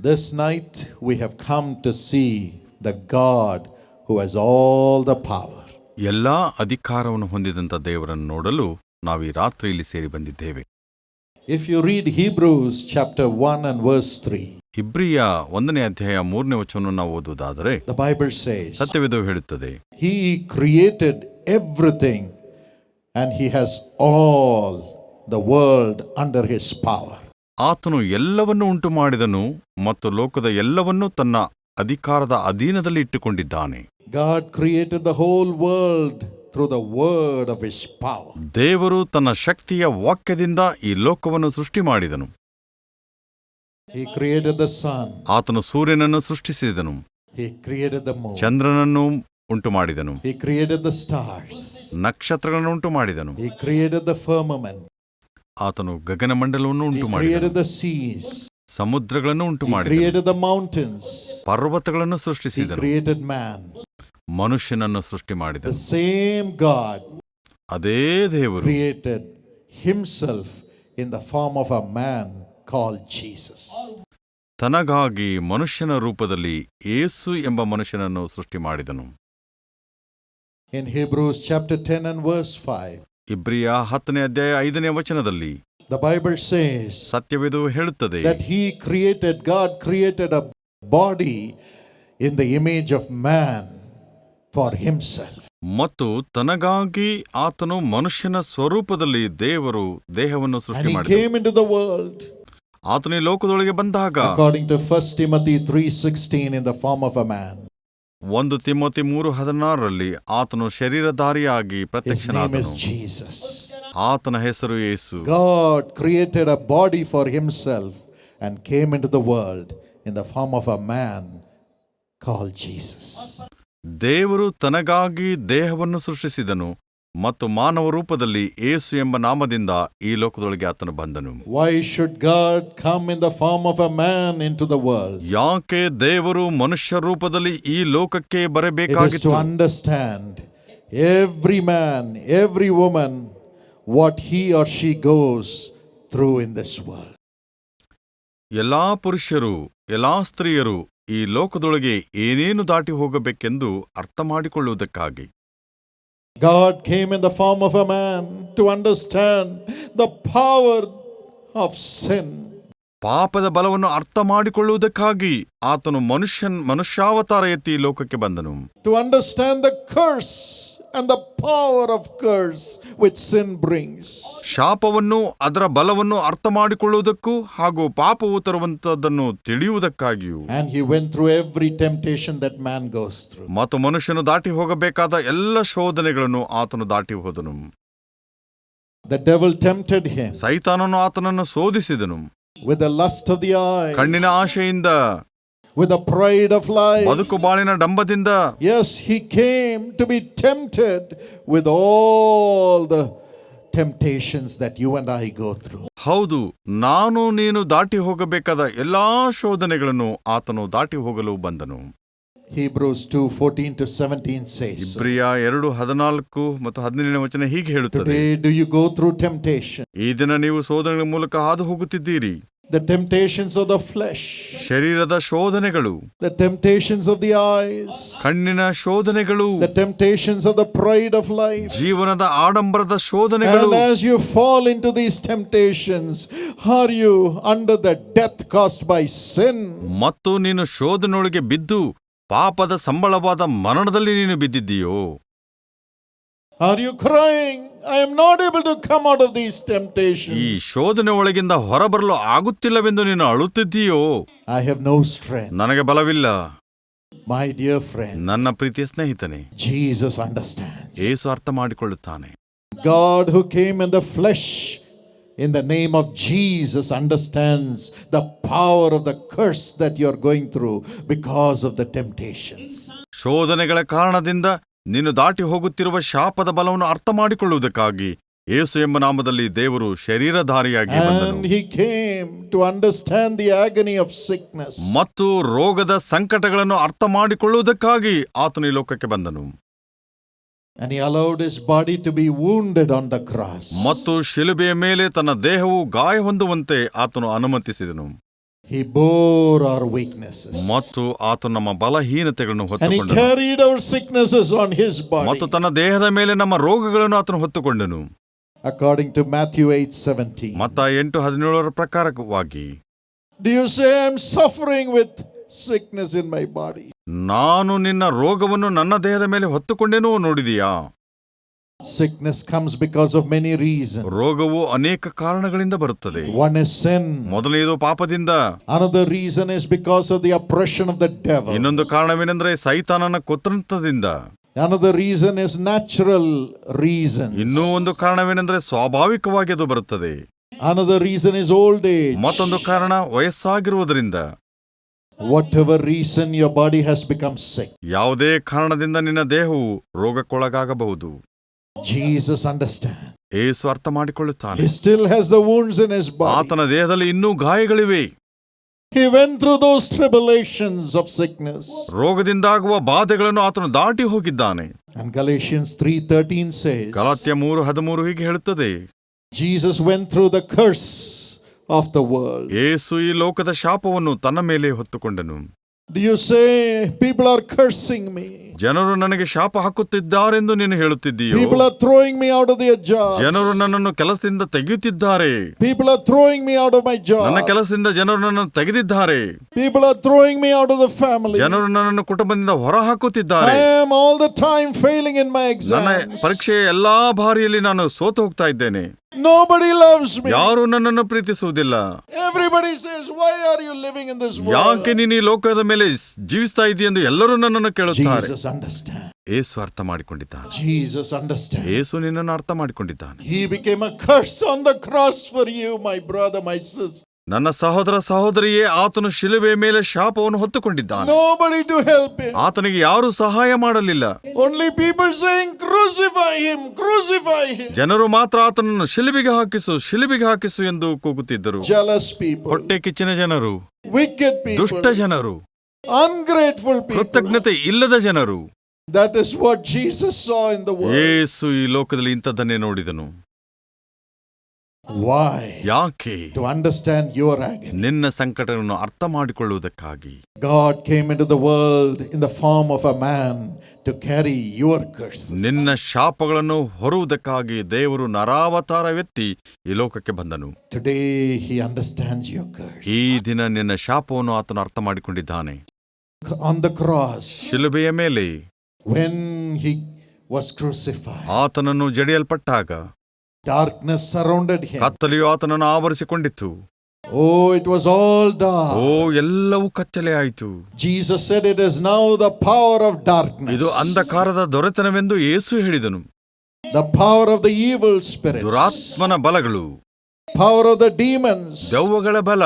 This night we have come to see the God who has all the power. ಎಲ್ಲಾ ಅಧಿಕಾರವನ್ನು ಹೊಂದಿದಂಥ ದೇವರನ್ನು ನೋಡಲು ನಾವು ಈ ರಾತ್ರಿಯಲ್ಲಿ ಸೇರಿ ಬಂದಿದ್ದೇವೆ If you read Hebrews chapter 1 and verse 3, ಇಬ್ರಿಯ ಒಂದನೇ ಅಧ್ಯಾಯ ಮೂರನೇ ವಚನವನ್ನು ನಾವು ಓದುವುದಾದರೆ the Bible says, ಸತ್ಯವೇದವು ಹೇಳುತ್ತದೆ He created everything and He has all the world under His power. ಆತನು ಎಲ್ಲವನ್ನೂ ಉಂಟುಮಾಡಿದನು ಮತ್ತು ಲೋಕದ ಎಲ್ಲವನ್ನೂ ತನ್ನ ಅಧಿಕಾರದ ಅಧೀನದಲ್ಲಿ ಇಟ್ಟುಕೊಂಡಿದ್ದಾನೆ. God created the whole world through the word of His power. ದೇವರು ತನ್ನ ಶಕ್ತಿಯ ವಾಕ್ಯದಿಂದ ಈ ಲೋಕವನ್ನು ಸೃಷ್ಟಿ ಮಾಡಿದನು. He ಕ್ರಿಯೇಟೆಡ್ ದ ಸನ್ ಆತನು ಸೂರ್ಯನನ್ನು ಸೃಷ್ಟಿಸಿದನು. He ಕ್ರಿಯೇಟೆಡ್ ದ ಮೂನ್ ಚಂದ್ರನನ್ನು ಉಂಟು ಮಾಡಿದನು He ಕ್ರಿಯೇಟೆಡ್ ದ stars, ನಕ್ಷತ್ರಗಳನ್ನು ಉಂಟು ಮಾಡಿದನು He created the firmament, ಆತನು ಗಗನ ಮಂಡಲವನ್ನು ಉಂಟು ಮಾಡಿದ ಸೀಸ್ ಸಮುದ್ರಗಳನ್ನು ಉಂಟು ಮಾಡಿದ ಮೌಂಟೇನ್ಸ್ ಪರ್ವತಗಳನ್ನು ಸೃಷ್ಟಿಸಿದ ಕ್ರಿಯೇಟೆಡ್ ಮ್ಯಾನ್ ಮನುಷ್ಯನನ್ನು ಸೃಷ್ಟಿ ಮಾಡಿದ ಸೇಮ್ ಗಾಡ್ ಅದೇ ದೇವರು created himself in the form of a man call Jesus ತನಗಾಗಿ ಮನುಷ್ಯನ ರೂಪದಲ್ಲಿ ಏಸು ಎಂಬ ಮನುಷ್ಯನನ್ನು ಸೃಷ್ಟಿ ಮಾಡಿದನು. In Hebrews chapter ten and verse five ಇಬ್ರಿಯ ಹತ್ತನೇ ಅಧ್ಯಾಯ ಐದನೇ ವಚನದಲ್ಲಿ the Bible says ಸತ್ಯವಿದು ಹೇಳುತ್ತದೆ that He created, God created a body in the image of man for Himself. ಮತ್ತು ತನಗಾಗಿ ಆತನು ಮನುಷ್ಯನ ಸ್ವರೂಪದಲ್ಲಿ ದೇವರು ದೇಹವನ್ನು And ಸೃಷ್ಟಿ He came into the world, ಆತನು ಈ ಲೋಕದೊಳಗೆ ಬಂದಾಗ according to 1 Timothy 3:16, in the form of a man. ಒಂದು ತಿಮ್ಮತಿ ಮೂರು ಹದಿನಾರರಲ್ಲಿ ಆತನು ಶರೀರಧಾರಿಯಾಗಿ ಪ್ರತ್ಯಕ್ಷನಾದನು. ಆತನ ಹೆಸರು Yesu. God created a body for himself and came into the world in the form of a man call Jesus ದೇವರು ತನಗಾಗಿ ದೇಹವನ್ನು ಸೃಷ್ಟಿಸಿದನು. ಮತ್ತು ಮಾನವ ರೂಪದಲ್ಲಿ ಏಸು ಎಂಬ ನಾಮದಿಂದ ಈ ಲೋಕದೊಳಗೆ ಆತನು ಬಂದನು. Why should God come in the form of a man into the world ಯಾಕೆ ದೇವರು ಮನುಷ್ಯ ರೂಪದಲ್ಲಿ ಈ ಲೋಕಕ್ಕೆ ಬರಬೇಕಾಗಿತ್ತು? To understand every man every woman what he or she goes through in this world ಎಲ್ಲಾ ಪುರುಷರು ಎಲ್ಲಾ ಸ್ತ್ರೀಯರು ಈ ಲೋಕದೊಳಗೆ ಏನೇನು ದಾಟಿ ಹೋಗಬೇಕೆಂದು ಅರ್ಥ ಮಾಡಿಕೊಳ್ಳುವುದಕ್ಕಾಗಿ God came in the form of a man to understand the power of sin. ಪಾಪದ ಬಲವನ್ನು ಅರ್ಥ ಮಾಡಿಕೊಳ್ಳುವುದಕ್ಕಾಗಿ ಆತನು ಮನುಷ್ಯನ್ ಮನುಷ್ಯಾವತಾರ ಎತ್ತಿ ಲೋಕಕ್ಕೆ ಬಂದನು to understand the curse and the power of curse which sin brings. ಶಾಪವನ್ನು ಅದರ ಬಲವನ್ನು ಅರ್ಥ ಮಾಡಿಕೊಳ್ಳುವುದಕ್ಕೂ ಹಾಗೂ ಪಾಪವು ತರುವಂತದ್ದನ್ನು ತಿಳಿಯುವುದಕ್ಕಾಗಿಯೂ And he went through every temptation that man goes through. ಮತ್ತು ಮನುಷ್ಯನು ದಾಟಿ ಹೋಗಬೇಕಾದ ಎಲ್ಲ ಶೋಧನೆಗಳನ್ನು ಆತನು ದಾಟಿ ಹೋದನು The devil tempted him ಸೈತಾನನು ಆತನನ್ನು ಶೋಧಿಸಿದನು with the lust of the eye, ಕಣ್ಣಿನ ಆಶೆಯಿಂದ with the pride of life. ಬದುಕು ಬಾಳಿನ ಡಂಬದಿಂದ Yes, he came to be tempted with all the temptations that you and I go through. ಹೌದು ನಾನು ನೀನು ದಾಟಿ ಹೋಗಬೇಕಾದ ಎಲ್ಲಾ ಶೋಧನೆಗಳನ್ನು ಆತನು ದಾಟಿ ಹೋಗಲು ಬಂದನು Hebrews 2 14 to 17 says. so. ಇಬ್ರಿಯ ಎರಡು ಹದಿನಾಲ್ಕು ಮತ್ತು ಹದಿನೇಳನೇ ವಚನ ಹೀಗೆ ಹೇಳುತ್ತದೆ Today, do you go through temptation? ಈ ದಿನ ನೀವು ಶೋಧನೆಗಳ ಮೂಲಕ ಹಾದು ಹೋಗುತ್ತಿದ್ದೀರಿ The temptations of the flesh, ಶರೀರದ ಶೋಧನೆಗಳು the temptations of the eyes, ಕಣ್ಣಿನ ಶೋಧನೆಗಳು the temptations of the pride of life. ಜೀವನದ ಆಡಂಬರದ ಶೋಧನೆಗಳು And as you fall into these temptations, are you under the death caused by sin? ಮತ್ತು ನೀನು ಶೋಧನೆಯೊಳಗೆ ಬಿದ್ದು ಪಾಪದ ಸಂಬಳವಾದ ಮರಣದಲ್ಲಿ ನೀನು ಬಿದ್ದಿದ್ದೀಯೋ Are you crying? I am not able to come out of these ಈ temptations. ಶೋಧನೆ ಒಳಗಿಂದ ಹೊರಬರಲು ಆಗುತ್ತಿಲ್ಲವೆಂದು ನೀನು ಅಳುತ್ತಿದ್ದೀಯೋ I have no strength. ನನಗೆ ಬಲವಿಲ್ಲ My dear friend, ನನ್ನ ಪ್ರೀತಿಯ ಸ್ನೇಹಿತನೇ Jesus understands. ಏಸು ಅರ್ಥ ಮಾಡಿಕೊಳ್ಳುತ್ತಾನೆ God who came in the flesh in the name of Jesus understands the power of the curse that you're going through because of the temptations. ಶೋಧನೆಗಳ ಕಾರಣದಿಂದ ನೀನು ದಾಟಿ ಹೋಗುತ್ತಿರುವ ಶಾಪದ ಬಲವನ್ನು ಅರ್ಥ ಮಾಡಿಕೊಳ್ಳುವುದಕ್ಕಾಗಿ ಏಸು ಎಂಬ ನಾಮದಲ್ಲಿ ದೇವರು ಶರೀರಧಾರಿಯಾಗಿ. ಮತ್ತು ರೋಗದ ಸಂಕಟಗಳನ್ನು ಅರ್ಥ ಮಾಡಿಕೊಳ್ಳುವುದಕ್ಕಾಗಿ ಆತನು ಈ ಲೋಕಕ್ಕೆ ಬಂದನು And he allowed his body to be wounded on the cross. ಮತ್ತು ಶಿಲುಬೆಯ ಮೇಲೆ ತನ್ನ ದೇಹವು ಗಾಯ ಹೊಂದುವಂತೆ ಆತನು ಅನುಮತಿಸಿದನು He bore our weaknesses. ಮತ್ತು ಆತ ನಮ್ಮ ಬಲಹೀನತೆಗಳನ್ನು And he carried our sicknesses on his body. ಮತ್ತು ತನ್ನ ದೇಹದ ಮೇಲೆ ನಮ್ಮ ರೋಗಗಳನ್ನು ಆತನು ಹೊತ್ತುಕೊಂಡನು According to Matthew 8 17. ಮತ್ತ ಎಂಟು ಹದಿನೇಳರ ಪ್ರಕಾರವಾಗಿ Do you say I'm suffering with sickness in my body? ನಾನು ನಿನ್ನ ರೋಗವನ್ನು ನನ್ನ ದೇಹದ ಮೇಲೆ ಹೊತ್ತುಕೊಂಡೆನೋ ನೋಡಿದೀಯಾ Sickness comes because of many reasons. ರೋಗವು ಅನೇಕ ಕಾರಣಗಳಿಂದ ಬರುತ್ತದೆ One is sin. ಮೊದಲನೆಯದು ಪಾಪದಿಂದ Another reason is because of the oppression of the devil. ಇನ್ನೊಂದು ಕಾರಣವೇನೆಂದ್ರೆ ಸೈತಾನನ ಕೊತ್ತಂತದಿಂದ Another reason is natural reasons. ಇನ್ನೂ ಒಂದು ಕಾರಣವೇನೆಂದ್ರೆ ಸ್ವಾಭಾವಿಕವಾಗಿ ಅದು ಬರುತ್ತದೆ Another reason is old age. ಮತ್ತೊಂದು ಕಾರಣ ವಯಸ್ಸಾಗಿರುವುದರಿಂದ Whatever reason your body has become sick, ಯಾವುದೇ ಕಾರಣದಿಂದ ನಿನ್ನ ದೇಹವು ರೋಗಕ್ಕೊಳಗಾಗಬಹುದು Jesus understands. ಏಸು ಅರ್ಥ ಮಾಡಿಕೊಳ್ಳುತ್ತಾನೆ He still has the wounds in his body. ಆತನ ದೇಹದಲ್ಲಿ ಇನ್ನೂ ಗಾಯಗಳಿವೆ He went through those tribulations of sickness. ರೋಗದಿಂದಾಗುವ ಬಾಧೆಗಳನ್ನು ಆತನು ದಾಟಿ ಹೋಗಿದ್ದಾನೆ And Galatians 3:13 says, ಗಲಾತ್ಯ ಮೂರು ಹದಿಮೂರು ಹೀಗೆ ಹೇಳುತ್ತದೆ Jesus went through the curse of the world. ಏಸು ಈ ಲೋಕದ ಶಾಪವನ್ನು ತನ್ನ ಮೇಲೆ ಹೊತ್ತುಕೊಂಡನು Do you say people are cursing me? ಜನರು ನನಗೆ ಶಾಪ ಹಾಕುತ್ತಿದ್ದಾರೆಂದು ನೀನು ಹೇಳುತ್ತಿದ್ದೀಯ? ಜನರು ನನ್ನನ್ನು ಕೆಲಸದಿಂದ ತೆಗೆಯುತ್ತಿದ್ದಾರೆ. People are throwing me out of my job ನನ್ನ ಕೆಲಸದಿಂದ ಜನರು ನನ್ನನ್ನು ತೆಗೆದಿದ್ದಾರೆ. People are throwing me out the family ಜನರು ನನ್ನನ್ನು ಕುಟುಂಬದಿಂದ ಹೊರ ಹಾಕುತ್ತಿದ್ದಾರೆ am all the time failing in my exam ಪರೀಕ್ಷೆ ಎಲ್ಲಾ ಬಾರಿಯಲ್ಲಿ ನಾನು ಸೋತು ಹೋಗ್ತಾ ಇದ್ದೇನೆ. Nobody loves me. ಯಾರು ನನ್ನನ್ನು ಪ್ರೀತಿಸುವುದಿಲ್ಲ Everybody says, Why are you living in this world? ಯಾಕೆ ನೀನು ಈ ಲೋಕದ ಮೇಲೆ ಜೀವಿಸ್ತಾ ಇದೆಯೆಂದು ಎಲ್ಲರೂ ನನ್ನನ್ನು ಕೇಳುತ್ತಾರೆ Jesus understands. ಏಸು ಅರ್ಥ ಮಾಡಿಕೊಂಡಿದ್ದಾನೆ Jesus understands. ಏಸು ನಿನ್ನನ್ನು ಅರ್ಥ ಮಾಡಿಕೊಂಡಿದ್ದಾನೆ He became a curse on the cross for you, my brother, my sister. ನನ್ನ ಸಹೋದರ ಸಹೋದರಿಯೇ ಆತನು ಶಿಲುಬೆ ಮೇಲೆ ಶಾಪವನ್ನು ಹೊತ್ತುಕೊಂಡಿದ್ದಾನೆ. Nobody to help him. ಆತನಿಗೆ ಯಾರು ಸಹಾಯ ಮಾಡಲಿಲ್ಲ. Only people saying, Crucify him, crucify him. ಜನರು ಮಾತ್ರ ಆತನನ್ನು ಶಿಲುಬಿಗೆ ಹಾಕಿಸು ಶಿಲುಬಿಗೆ ಹಾಕಿಸು ಎಂದು ಕೂಗುತ್ತಿದ್ದರು. Jealous people, ಹೊಟ್ಟೆ ಕಿಚ್ಚಿನ ಜನರು. Wicked ದುಷ್ಟ people, ಜನರು. Ungrateful people. ಕೃತಜ್ಞತೆ ಇಲ್ಲದ ಜನರು. That is what Jesus saw in the world. ಯೇಸು ಈ ಲೋಕದಲ್ಲಿ ಇಂಥದ್ದನ್ನೇ ನೋಡಿದನು. ವೈ ಯಾಕೆ ಟು ಅಂಡರ್ಸ್ಟ್ಯಾಂಡ್ ಯುವರ್ ಆಗಿ ನಿನ್ನ ಸಂಕಟವನ್ನು ಅರ್ಥ ಮಾಡಿಕೊಳ್ಳುವುದಕ್ಕಾಗಿ God came in to the world in the form of a man to carry your curse ನಿನ್ನ ಶಾಪಗಳನ್ನು ಹೊರುವುದಕ್ಕಾಗಿ ದೇವರು ನರಾವತಾರ ವ್ಯಕ್ತಿ ಈ ಲೋಕಕ್ಕೆ ಬಂದನು. Today he understands your curse ಈ ದಿನ ನಿನ್ನ ಶಾಪವನ್ನು ಆತನು ಅರ್ಥ ಮಾಡಿಕೊಂಡಿದ್ದಾನೆ ಆನ್ ದ ಕ್ರಾಸ್ ಶಿಲುಬೆಯ ಮೇಲೆ ವೆನ್ ಹಿ ವಾಸ್ ಕ್ರೂಸಿಫೈಡ್ ಆತನನ್ನು ಜಡಿಯಲ್ಪಟ್ಟಾಗ darkness surrounded him. ಕತ್ತಲೆಯು ಆತನನ್ನು ಆವರಿಸಿಕೊಂಡಿತ್ತು Oh, it was all O Oh, ಎಲ್ಲವೂ ಕತ್ತಲೆ ಆಯಿತು Jesus said, It is now the power of darkness, ಇದು ಅಂಧಕಾರದ ದೊರೆತನವೆಂದು ಏಸು ಹೇಳಿದನು the power of the evil spirits, ದುರಾತ್ಮನ ಬಲಗಳು power of the demons ದೆವ್ವಗಳ ಬಲ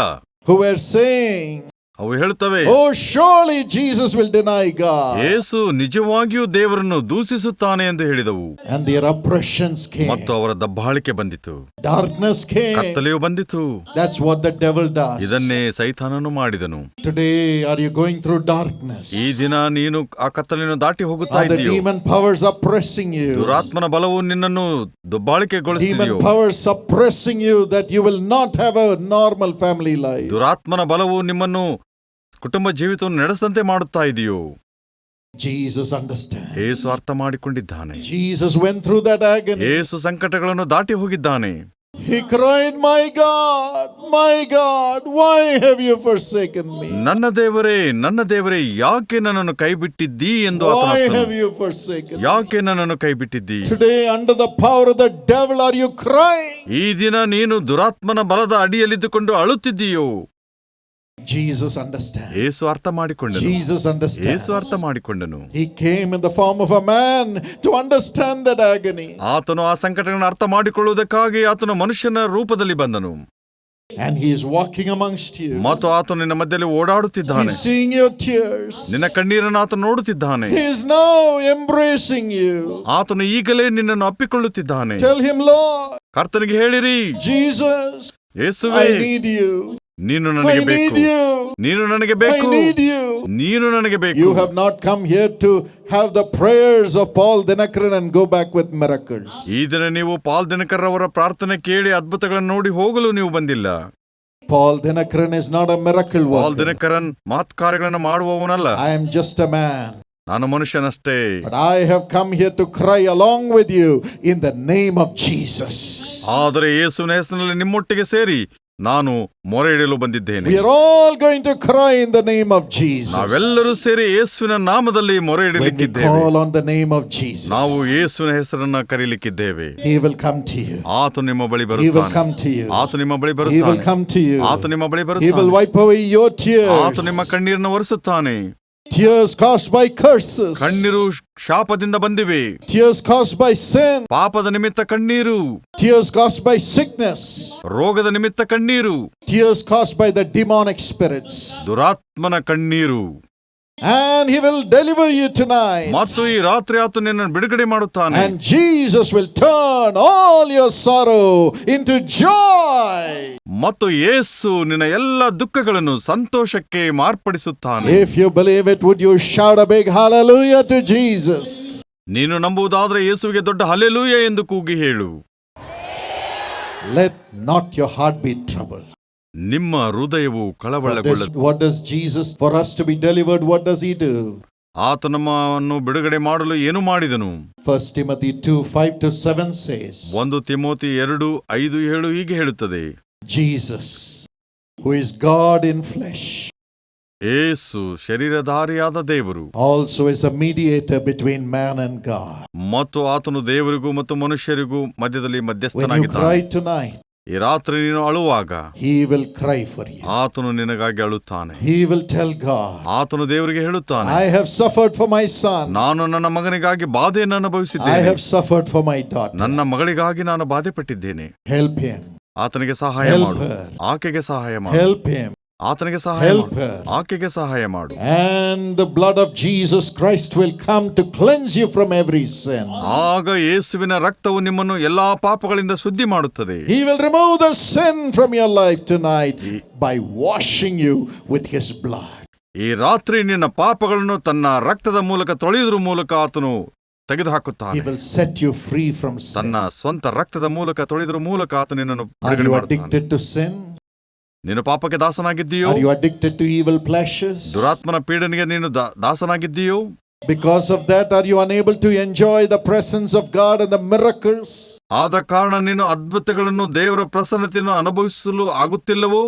who were saying, ಅವು ಹೇಳುತ್ತವೆ Oh, surely Jesus will deny God. ಏಸು ನಿಜವಾಗಿಯೂ ದೇವರನ್ನು ದೂಷಿಸುತ್ತಾನೆ ಎಂದು ಹೇಳಿದವು And their oppressions came. ಮತ್ತು ಅವರ ದಬ್ಬಾಳಿಕೆ ಬಂದಿತು Darkness came. ಕತ್ತಲೆಯು ಬಂದಿತು That's what the devil does. ಇದನ್ನೇ ಸೈತಾನನು ಮಾಡಿದನು Today, are you going through darkness? ಈ ದಿನ ನೀನು ಆ ಕತ್ತಲೆಯನ್ನು ದಾಟಿ ಹೋಗುತ್ತಾ Are the ಇದ್ದೀಯೋ demon powers oppressing you? ದುರಾತ್ಮನ ಬಲವು ನಿನ್ನನ್ನು ದುಬ್ಬಾಳಿಕೆಗೊಳಿಸಿದೆಯೋ Demon powers suppressing you that you will not have a normal family life. ದುರಾತ್ಮನ ಬಲವು ನಿಮ್ಮನ್ನು ಕುಟುಂಬ ಜೀವಿತವನ್ನು ನಡೆಸದಂತೆ ಮಾಡುತ್ತಾ ಇದೆಯೋ Jesus understands. ಏಸು ಅರ್ಥ ಮಾಡಿಕೊಂಡಿದ್ದಾನೆ Jesus went through that agony. ಏಸು ಸಂಕಟಗಳನ್ನು ದಾಟಿ ಹೋಗಿದ್ದಾನೆ He cried, My God, my God, why have you forsaken me? ನನ್ನ ದೇವರೇ ನನ್ನ ದೇವರೇ ಯಾಕೆ ನನ್ನನ್ನು ಕೈಬಿಟ್ಟಿದ್ದೀ ಎಂದು ಆತನು Why have you forsaken me? ಯಾಕೆ ನನ್ನನ್ನು ಕೈಬಿಟ್ಟಿದ್ದೀ Today, under the power of the devil, are you crying? ಈ ದಿನ ನೀನು ದುರಾತ್ಮನ ಬಲದ ಅಡಿಯಲ್ಲಿದ್ದುಕೊಂಡು ಅಳುತ್ತಿದ್ದೀಯೋ Jesus understands. ಏಸು ಅರ್ಥ ಮಾಡಿಕೊಂಡನು Jesus ಏಸು understands. ಅರ್ಥ ಮಾಡಿಕೊಂಡನು He came in the form of a man to understand that agony. ಆತನು ಆ ಸಂಕಟಗಳನ್ನು ಅರ್ಥ ಮಾಡಿಕೊಳ್ಳುವುದಕ್ಕಾಗಿ ಆತನು ಮನುಷ್ಯನ ರೂಪದಲ್ಲಿ ಬಂದನು And he is walking amongst you. ಮತ್ತು ಆತನು ನಿನ್ನ ಮಧ್ಯದಲ್ಲಿ ಓಡಾಡುತ್ತಿದ್ದಾನೆ He's seeing your tears. ನಿನ್ನ ಕಣ್ಣೀರನ್ನು ಆತನು ನೋಡುತ್ತಿದ್ದಾನೆ He is now embracing you. ಆತನು ಈಗಲೇ ನಿನ್ನನ್ನು ಅಪ್ಪಿಕೊಳ್ಳುತ್ತಿದ್ದಾನೆ Tell him, Lord, ಕರ್ತನಿಗೆ ಹೇಳಿರಿ Jesus, ಯೇಸುವೇ I need you. ನೀನು I ನನಗೆ need ಬೇಕು you. ನೀನು ನನಗೆ I ಬೇಕು need you. ನೀನು ನನಗೆ ಬೇಕು You have not come here to have the prayers of Paul Dinakaran and go back with miracles. ಈ ದಿನ ನೀವು ಪಾಲ್ ದಿನಕರ್ ಅವರ ಪ್ರಾರ್ಥನೆ ಕೇಳಿ ಅದ್ಭುತಗಳನ್ನು ನೋಡಿ ಹೋಗಲು ನೀವು ಬಂದಿಲ್ಲ Paul Dinakaran is not a miracle Pal worker. Dinakaran ಕಾರ್ಯಗಳನ್ನು ಮಾಡುವವನಲ್ಲ I am just a man. ನಾನು ಮನುಷ್ಯನಷ್ಟೇ But I have come here to cry along with you in the name of Jesus. ಆದರೆ ಯೇಸುವಿನ ಹೆಸರಿನಲ್ಲಿ ನಿಮ್ಮೊಟ್ಟಿಗೆ ಸೇರಿ ನಾನು ಮೊರೆ ಇಡಲು ಬಂದಿದ್ದೇನೆ We are all going to cry in the name of Jesus. ನಾವೆಲ್ಲರೂ ಸೇರಿ ಯೇಸುವಿನ ನಾಮದಲ್ಲಿ ಮೊರೆ When we ಇಡಲಿಕ್ಕಿದ್ದೇವೆ call on the name of Jesus, ನಾವು ಯೇಸುವಿನ ಹೆಸರನ್ನ ಕರೀಲಿಕ್ಕಿದ್ದೇವೆ He will come to you. ಆತ ನಿಮ್ಮ ಬಳಿ He will ಬರುತ್ತಾನೆ come to you. ಆತ ನಿಮ್ಮ ಬಳಿ He will ಬರುತ್ತಾನೆ come to you. ಆತ ನಿಮ್ಮ ಬಳಿ He will ಬರುತ್ತಾನೆ wipe away your ಆತ ನಿಮ್ಮ tears. ಕಣ್ಣೀರನ್ನು ಒರೆಸುತ್ತಾನೆ Tears caused by curses. ಕಣ್ಣೀರು ಶಾಪದಿಂದ ಬಂದಿವೆ Tears caused by sin. ಪಾಪದ ನಿಮಿತ್ತ ಕಣ್ಣೀರು Tears caused by sickness. ರೋಗದ ನಿಮಿತ್ತ ಕಣ್ಣೀರು Tears caused by the demonic spirits. ದುರಾತ್ಮನ ಕಣ್ಣೀರು And He will deliver you tonight. ಮತ್ತು ಈ ರಾತ್ರಿ ಆತ ನಿನ್ನನ್ನು ಬಿಡುಗಡೆ ಮಾಡುತ್ತಾನೆ And Jesus will turn all your sorrow into joy. ಮತ್ತು ಯೇಸು ನಿನ್ನ ಎಲ್ಲ ದುಃಖಗಳನ್ನು ಸಂತೋಷಕ್ಕೆ ಮಾರ್ಪಡಿಸುತ್ತಾನೆ If you believe it, would you shout a big hallelujah to Jesus? ನೀನು ನಂಬುವುದಾದ್ರೆ ಯೇಸುವಿಗೆ ದೊಡ್ಡ ಹಲೆಲೂಯ ಎಂದು ಕೂಗಿ ಹೇಳು Let not your heart be troubled. ನಿಮ್ಮ ಹೃದಯವು For this, ಕಳವಳಗೊಳ್ಳದು what does Jesus, for us to be delivered, what does he do? ಆತ ನಮ್ಮನ್ನು ಬಿಡುಗಡೆ ಮಾಡಲು ಏನು ಮಾಡಿದನು First Timothy 2 5 to 7 says, ಒಂದು ತಿಮೋತಿ ಎರಡು ಐದು ಏಳು ಹೀಗೆ ಹೇಳುತ್ತದೆ Jesus, who is God in flesh, ಏಸು ಶರೀರಧಾರಿಯಾದ ದೇವರು also is a mediator between man and God. ಮತ್ತು ಆತನು ದೇವರಿಗೂ ಮತ್ತು ಮನುಷ್ಯರಿಗೂ ಮಧ್ಯದಲ್ಲಿ When you ಮಧ್ಯಸ್ಥನಾಗಿದ್ದಾನೆ cry tonight, ಈ ರಾತ್ರಿ ನೀನು ಅಳುವಾಗ he will cry for you. ಆತನು ನಿನಗಾಗಿ ಅಳುತ್ತಾನೆ He will tell God, ಆತನು ದೇವರಿಗೆ ಹೇಳುತ್ತಾನೆ I have suffered for my son. ನಾನು ನನ್ನ ಮಗನಿಗಾಗಿ ಬಾಧೆಯನ್ನು I I have suffered for my daughter. ನನ್ನ ಮಗಳಿಗಾಗಿ ನಾನು ಬಾಧೆ ಪಟ್ಟಿದ್ದೇನೆ Help him. ಆತನಿಗೆ ಸಹಾಯ ಮಾಡು ಆಕೆಗೆ ಸಹಾಯ ಮಾಡು Help him. ಆತನಿಗೆ ಸಹಾಯ Help ಮಾಡು her. ಆಕೆಗೆ ಸಹಾಯ ಮಾಡು And the blood of Jesus Christ will come to cleanse you from every sin. ಆಗ ಯೇಸುವಿನ ರಕ್ತವು ನಿಮ್ಮನ್ನು ಎಲ್ಲಾ ಪಾಪಗಳಿಂದ ಶುದ್ಧಿ ಮಾಡುತ್ತದೆ He will remove the sin from your life tonight by washing you with his blood. ಈ ರಾತ್ರಿ ನಿನ್ನ ಪಾಪಗಳನ್ನು ತನ್ನ ರಕ್ತದ ಮೂಲಕ ತೊಳೆಯುವುದ್ರ ಮೂಲಕ ಆತನು He ತೆಗೆದುಹಾಕುತ್ತಾನೆ will set you free from sin. ತನ್ನ ಸ್ವಂತ ರಕ್ತದ ಮೂಲಕ ತೊಳೆಯುವುದ್ರ ಮೂಲಕ ಆತ ನಿನ್ನನ್ನು Are ಬಿಡುಗಡೆ you ಮಾಡುತ್ತಾನೆ addicted to sin? ನೀನು ಪಾಪಕ್ಕೆ ದಾಸನಾಗಿದ್ದೀಯೋ Are you addicted to evil pleasures? ದುರಾತ್ಮನ ಪೀಡನೆಗೆ ನೀನು ದಾ- ದಾಸನಾಗಿದ್ದೀಯೋ Because of that, are you unable to enjoy the presence of God and the miracles? ಆದ ಕಾರಣ ನೀನು ಅದ್ಭುತಗಳನ್ನು ದೇವರ ಪ್ರಸನ್ನತೆಯನ್ನು ಅನುಭವಿಸಲು ಆಗುತ್ತಿಲ್ಲವೋ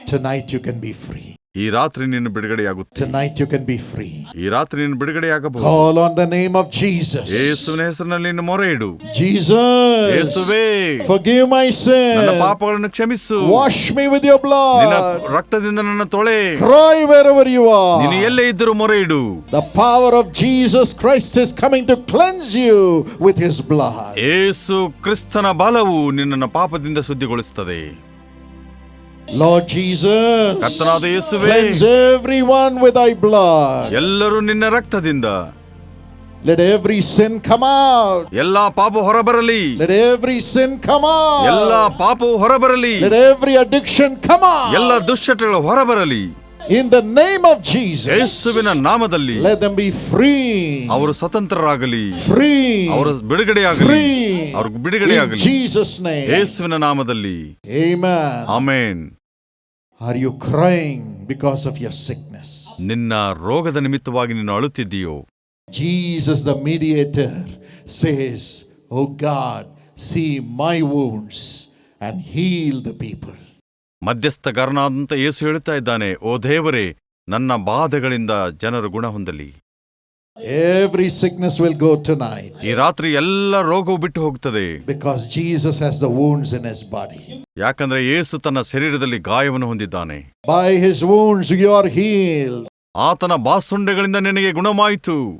Tonight you can be free. ಈ ರಾತ್ರಿ ನಿನ್ನ ಬಿಡುಗಡೆಯಾಗುತ್ತೆ Tonight you can be free. ಈ ರಾತ್ರಿ ನೀನು ಬಿಡುಗಡೆಯಾಗಬಹುದು Call on the name of Jesus. ಯೇಸುವಿನ ಹೆಸರಿನಲ್ಲಿ ನಿನ್ನ ಮೊರೆ ಇಡು Jesus, ಯೇಸುವೇ forgive my ನನ್ನ sin. ಪಾಪಗಳನ್ನು ಕ್ಷಮಿಸು Wash me with your ನಿನ್ನ blood. ರಕ್ತದಿಂದ ನನ್ನ ತೊಳೆ Cry wherever you ನೀನು are. ಎಲ್ಲೇ ಇದ್ದರೂ ಮೊರೆ ಇಡು The power of Jesus Christ is coming to cleanse you with his blood. ಯೇಸು ಕ್ರಿಸ್ತನ ಬಲವು ನಿನ್ನನ್ನು ಪಾಪದಿಂದ ಶುದ್ಧಿಗೊಳಿಸುತ್ತದೆ Lord Jesus, ಕರ್ತನಾದ ಯೇಸುವೇ cleanse everyone with thy blood. ಎಲ್ಲರೂ ನಿನ್ನ ರಕ್ತದಿಂದ Let every sin come out. ಎಲ್ಲಾ ಪಾಪ ಹೊರಬರಲಿ Let every sin come out ಎಲ್ಲಾ. ಪಾಪವು ಹೊರಬರಲಿ Let every addiction come ಎಲ್ಲ out. ದುಶ್ಚಟಗಳು ಹೊರಬರಲಿ In the name of Jesus, ಯೇಸುವಿನ ನಾಮದಲ್ಲಿ let them be free. ಅವರು ಸ್ವತಂತ್ರರಾಗಲಿ Free. ಅವರು ಬಿಡುಗಡೆಯಾಗಲಿ Free. ಅವ್ರಿಗೆ In ಬಿಡುಗಡೆಯಾಗಲಿ Jesus' name. ಯೇಸುವಿನ ನಾಮದಲ್ಲಿ Amen. Amen Are you crying because of your sickness? ನಿನ್ನ ರೋಗದ ನಿಮಿತ್ತವಾಗಿ ನೀನು ಅಳುತ್ತಿದ್ದೀಯೋ Jesus, the mediator, says, Oh God, see my wounds and heal the people. ಮಧ್ಯಸ್ಥಗರನಾದಂತ ಏಸು ಹೇಳ್ತಾ ಇದ್ದಾನೆ ಓ ದೇವರೇ ನನ್ನ ಬಾಧೆಗಳಿಂದ ಜನರು ಗುಣ ಹೊಂದಲಿ. ಎವ್ರಿ ಸಿಕ್ನೆಸ್ ವಿಲ್ ಈ ರಾತ್ರಿ ಎಲ್ಲ ರೋಗವು ಬಿಟ್ಟು ಹೋಗ್ತದೆ. Because Jesus the wounds his body ಯಾಕಂದ್ರೆ ಏಸು ತನ್ನ ಶರೀರದಲ್ಲಿ ಗಾಯವನ್ನು ಹೊಂದಿದ್ದಾನೆ. By his wounds you are heal ಆತನ ಬಾಸುಂಡೆಗಳಿಂದ ನಿನಗೆ ಗುಣಮಾಯಿತು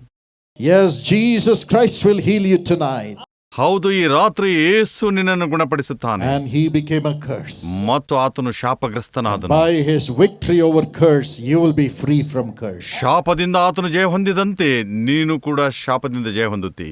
yes Jesus Christ will heal you tonight ಹೌದು ಈ ರಾತ್ರಿ ಏಸು ನಿನ್ನನ್ನು ಗುಣಪಡಿಸುತ್ತಾನೆ And he became a curse. ಮತ್ತು ಆತನು ಶಾಪಗ್ರಸ್ತನಾದನು By his victory over curse, you will be free from curse. ಶಾಪದಿಂದ ಆತನು ಜಯ ಹೊಂದಿದಂತೆ ನೀನು ಕೂಡ ಶಾಪದಿಂದ ಜಯ ಹೊಂದುತ್ತಿ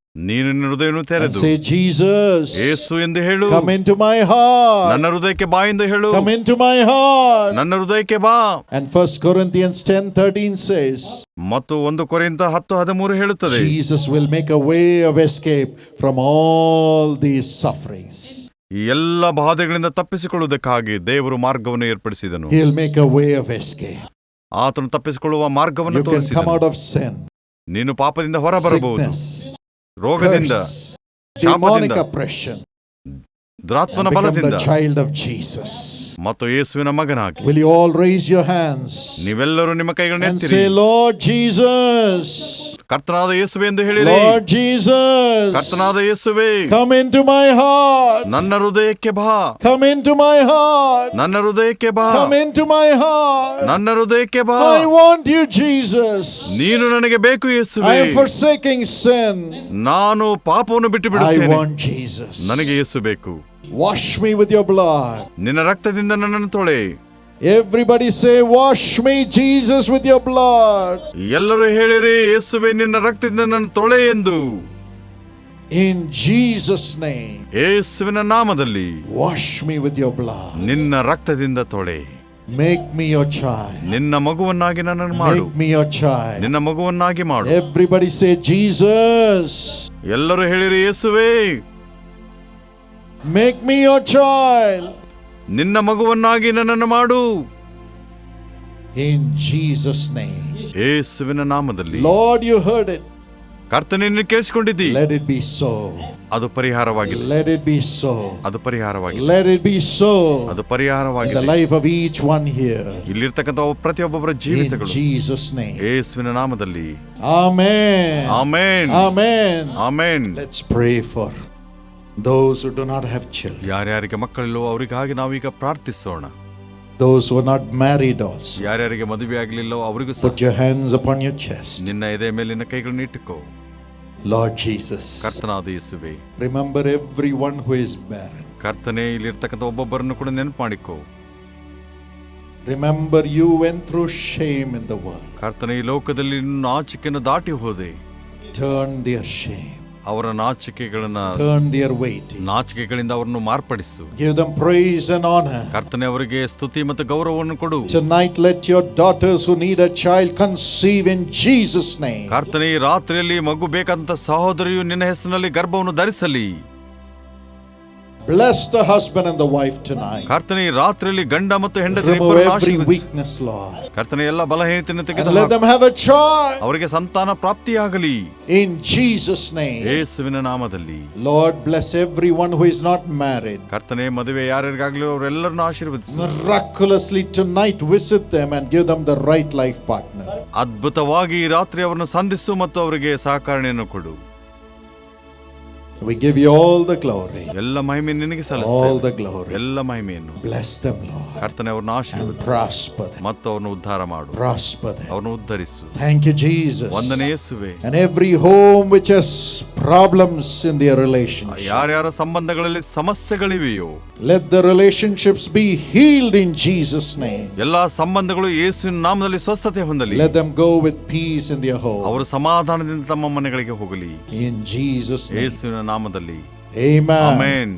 ನೀನು ನನ್ನ ಹೃದಯವನ್ನು ತೆರೆದು ಯೇಸು ಎಂದು ಹೇಳು. ಕಮ್ ಟು ಮೈ ಹಾರ್ಟ್ ನನ್ನ ಹೃದಯಕ್ಕೆ ಬಾ ಎಂದು ಹೇಳು. ಕಮ್ ಟು ಮೈ ಹಾರ್ಟ್ ನನ್ನ ಹೃದಯಕ್ಕೆ ಬಾ. ಅಂಡ್ ಫಸ್ಟ್ ಕೊರಿಂಥಿಯನ್ಸ್ 13 ಸೇಸ್ ಮತ್ತು ಒಂದು ಕೊರಿಂಥ 10 13 ಹೇಳುತ್ತದೆ. Jesus will make a way of escape from all these sufferings ಎಲ್ಲ ಬಾಧೆಗಳಿಂದ ತಪ್ಪಿಸಿಕೊಳ್ಳುವುದಕ್ಕಾಗಿ ದೇವರು ಮಾರ್ಗವನ್ನು ಏರ್ಪಡಿಸಿದನು. He will make a way of escape ಆತನು ತಪ್ಪಿಸಿಕೊಳ್ಳುವ ಮಾರ್ಗವನ್ನು ತೋರಿಸಿದನು. ನೀನು ಪಾಪದಿಂದ ಹೊರಬರಬಹುದು. ರೋಗದಿಂದ curse, ಶಾಪದಿಂದ, demonic oppression, ದ್ರಾತ್ಮನ and become ಬಲದಿಂದ the child of Jesus. ಮತ್ತು ಯೇಸುವಿನ ಮಗನಾಗಿ Will you all raise your hands ನೀವೆಲ್ಲರೂ ನಿಮ್ಮ ಕೈಗಳನ್ನ and ಎತ್ತಿರಿ say, Lord Jesus, ಕರ್ತನಾದ ಯೇಸುವೆ ಎಂದು ಹೇಳಿರಿ Lord Jesus, ಕರ್ತನಾದ ಯೇಸುವೆ come into my heart, ನನ್ನ ಹೃದಯಕ್ಕೆ ಬಾ come into my heart, ನನ್ನ ಹೃದಯಕ್ಕೆ ಬಾ come into my heart. ನನ್ನ ಹೃದಯಕ್ಕೆ ಬಾ I want you, Jesus. ನೀನು ನನಗೆ ಬೇಕು I ಯೇಸುವೆ am forsaking sin. ನಾನು ಪಾಪವನ್ನು ಬಿಟ್ಟು I ಬಿಡುತ್ತೇನೆ want Jesus. ನನಗೆ ಯೇಸು ಬೇಕು Wash me with your blood. ನಿನ್ನ ರಕ್ತದಿಂದ ನನ್ನನ್ನು ತೊಳೆ Everybody say, Wash me, Jesus, with your blood. ಎಲ್ಲರೂ ಹೇಳಿರಿ ಯೇಸುವೆ ನಿನ್ನ ರಕ್ತದಿಂದ ನನ್ನ ತೊಳೆ ಎಂದು In Jesus' name, ಯೇಸುವಿನ ನಾಮದಲ್ಲಿ wash me with your blood. ನಿನ್ನ ರಕ್ತದಿಂದ ತೊಳೆ Make me your child. ನಿನ್ನ ಮಗುವನ್ನಾಗಿ ನನ್ನನ್ನು ಮಾಡು Make me your child. ನಿನ್ನ ಮಗುವನ್ನಾಗಿ ಮಾಡು Everybody say, Jesus, ಎಲ್ಲರೂ ಹೇಳಿರಿ ಯೇಸುವೆ make ಮೀ ಯೋರ್ ಚಾಯ್ಲ್ ನಿನ್ನ ಮಗುವನ್ನಾಗಿ ನನ್ನನ್ನು ಮಾಡು. In Jesus name. ಯೇಸುವಿನ ನಾಮದಲ್ಲಿ. ಲಾರ್ಡ್ ಯು ಹರ್ಡ್ ಇಟ್ ಕರ್ತನೆ ನಿನ್ನ ಕೇಳಿಸಿಕೊಂಡಿದ್ದಿ. ಲೆಟ್ ಇಟ್ ಬಿ ಸೋ ಅದು ಪರಿಹಾರವಾಗಿದೆ. ಲೆಟ್ ಇಟ್ ಬಿ ಸೋ ಅದು ಪರಿಹಾರವಾಗಿದೆ. ಲೆಟ್ ಇಟ್ ಬಿ ಸೋ ಅದು ಪರಿಹಾರವಾಗಿ the life of each one here ಪ್ರತಿಯೊಬ್ಬೊಬ್ಬರ In ಜೀವಿತಗಳು ಜೀಸಸ್ name. ಯೇಸುವಿನ ನಾಮದಲ್ಲಿ. Amen amen amen amen let's pray for those who do not have children, ಯಾರ್ಯಾರಿಗೆ ಮಕ್ಕಳಿಲ್ಲೋ ಅವರಿಗಾಗಿ ನಾವೀಗ ಪ್ರಾರ್ಥಿಸೋಣ those who are not married also. ಯಾರ್ಯಾರಿಗೆ ಮದುವೆ ಆಗ್ಲಿಲ್ಲೋ ಅವರಿಗೂ ಸಹ Put your hands upon your chest. ನಿನ್ನ ಎದೆ ಮೇಲಿನ ಕೈಗಳನ್ನ ಇಟ್ಟುಕೋ Lord Jesus, ಕರ್ತನಾದ ಯೇಸುವೆ remember everyone who is barren. ಕರ್ತನೆ ಇಲ್ಲಿರ್ತಕ್ಕಂಥ ಒಬ್ಬೊಬ್ಬರನ್ನು ಕೂಡ ನೆನಪು ಮಾಡಿಕೋ Remember you went through shame in the world. ಕರ್ತನೆ ಈ ಲೋಕದಲ್ಲಿ ನಿನ್ನ ನಾಚಿಕೆಯನ್ನು ದಾಟಿ ಹೋದೆ Turn their shame, ಅವರ ನಾಚಿಕೆಗಳನ್ನು ಟರ್ನ್ ದಿಯರ್ ವೇಟ್ ನಾಚಿಕೆಗಳಿಂದ ಅವರನ್ನು ಮಾರ್ಪಡಿಸು. Give them praise and honour ಕರ್ತನೇ ಅವರಿಗೆ ಸ್ತುತಿ ಮತ್ತು ಗೌರವವನ್ನು ಕೊಡು. Tonight let your daughters who need a child conceive in Jesus name ಕರ್ತನೇ ಈ ರಾತ್ರಿಯಲ್ಲಿ ಮಗು ಬೇಕಂತ ಸಹೋದರಿಯು ನಿನ್ನ ಹೆಸರಿನಲ್ಲಿ ಗರ್ಭವನ್ನು ಧರಿಸಲಿ. Bless the husband and the wife tonight. ಕರ್ತನೆ ಈ ರಾತ್ರಿಯಲ್ಲಿ ಗಂಡ ಮತ್ತು ಹೆಂಡತಿ Remove every ಆಶೀರ್ವದಿಸು. weakness, Lord. ಕರ್ತನೆ ಎಲ್ಲ ಬಲಹೀನತೆಯನ್ನು And ತೆಗೆದು let ಹಾಕು. them have a child ಅವರಿಗೆ ಸಂತಾನ ಪ್ರಾಪ್ತಿಯಾಗಲಿ in Jesus' name. ಯೇಸುವಿನ ನಾಮದಲ್ಲಿ Lord, bless everyone who is not married. ಕರ್ತನೆ ಮದುವೆ ಯಾರ್ಯಾರಿಗಾಗ್ಲಿ ಅವರೆಲ್ಲರನ್ನು ಆಶೀರ್ವದಿಸು Miraculously tonight, visit them and give them the right life partner. ಅದ್ಭುತವಾಗಿ ಈ ರಾತ್ರಿ ಅವರನ್ನು ಸಂಧಿಸು ಮತ್ತು ಅವರಿಗೆ ಸಹಕಾರಣೆಯನ್ನು ಕೊಡು We give you all the glory. ಎಲ್ಲ ಮಹಿಮೆ ನಿನಗೆ All ಸಲ್ಲಿಸ್ತೇವೆ the glory. ಎಲ್ಲ ಮಹಿಮೆಯನ್ನು Bless them, Lord. ಕರ್ತನೆ ಅವ್ರನ್ನ ಆಶೀರ್ವದಿಸು Prosper them. ಮತ್ತು ಅವ್ರನ್ನು ಉದ್ಧಾರ ಮಾಡು Prosper them. ಅವ್ರನ್ನು ಉದ್ಧರಿಸು Thank you, Jesus. ವಂದನೆ ಯೇಸುವೆ And every home which has problems in their relationship, ಯಾರ್ಯಾರ ಸಂಬಂಧಗಳಲ್ಲಿ ಸಮಸ್ಯೆಗಳಿವೆಯೋ let the relationships be healed in Jesus' name. ಎಲ್ಲಾ ಸಂಬಂಧಗಳು ಯೇಸುವಿನ ನಾಮದಲ್ಲಿ ಸ್ವಸ್ಥತೆ ಹೊಂದಲಿ Let them go with peace in their home. ಅವರು ಸಮಾಧಾನದಿಂದ ತಮ್ಮ ಮನೆಗಳಿಗೆ ಹೋಗಲಿ In Jesus' name. ಯೇಸುವಿನ ನಾಮದಲ್ಲಿ Amen. ಆಮೇನ್